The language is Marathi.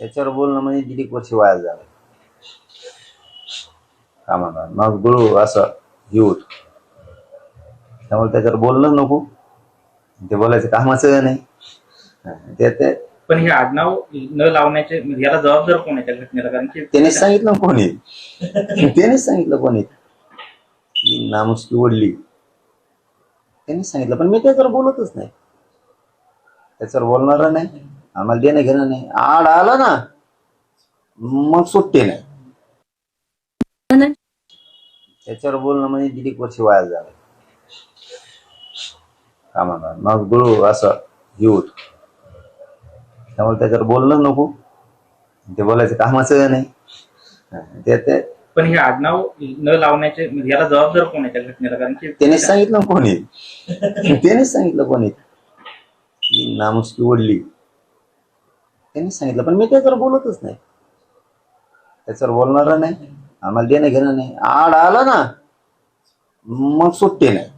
त्याच्यावर बोलणं म्हणजे दीड एक वर्ष वाया झालं कामाला. मग गुळू असं होत. त्यामुळे त्याच्यावर बोलणं नको. ते बोलायचं कामाचं नाही. ते ते पण हे आडनाव न लावण्याचे म्हणजे याला जबाबदार कोण आहे त्या घटनेला? कारण की त्यानेच सांगितलं कोणी? त्यानेच सांगितलं कोणी? की नामुष्की ओढली त्यांनीच सांगितलं. पण मी त्याच्यावर बोलतच नाही. त्याच्यावर बोलणार नाही. आम्हाला देणं घेणं नाही. आड आला ना मग सुट्टे नाही. त्याच्यावर बोलणं म्हणजे एक वर्ष वाया झालं कामाला. मग गुळू असं होत त्यामुळे त्याच्यावर बोलणं नको. ते बोलायचं कामाचं नाही. ते ते पण हे आडनाव न लावण्याचे म्हणजे याला जबाबदार कोण आहे त्या घटनेला? कारण की त्यानेच सांगितलं कोणी. त्यानेच सांगितलं कोणी. की नामुष्की ओढली त्यांनी सांगितलं पण मी त्याच्यावर बोलतच नाही. त्याच्यावर बोलणार नाही आम्हाला देणं घेणं नाही. आड आला ना मग सुट्टी नाही.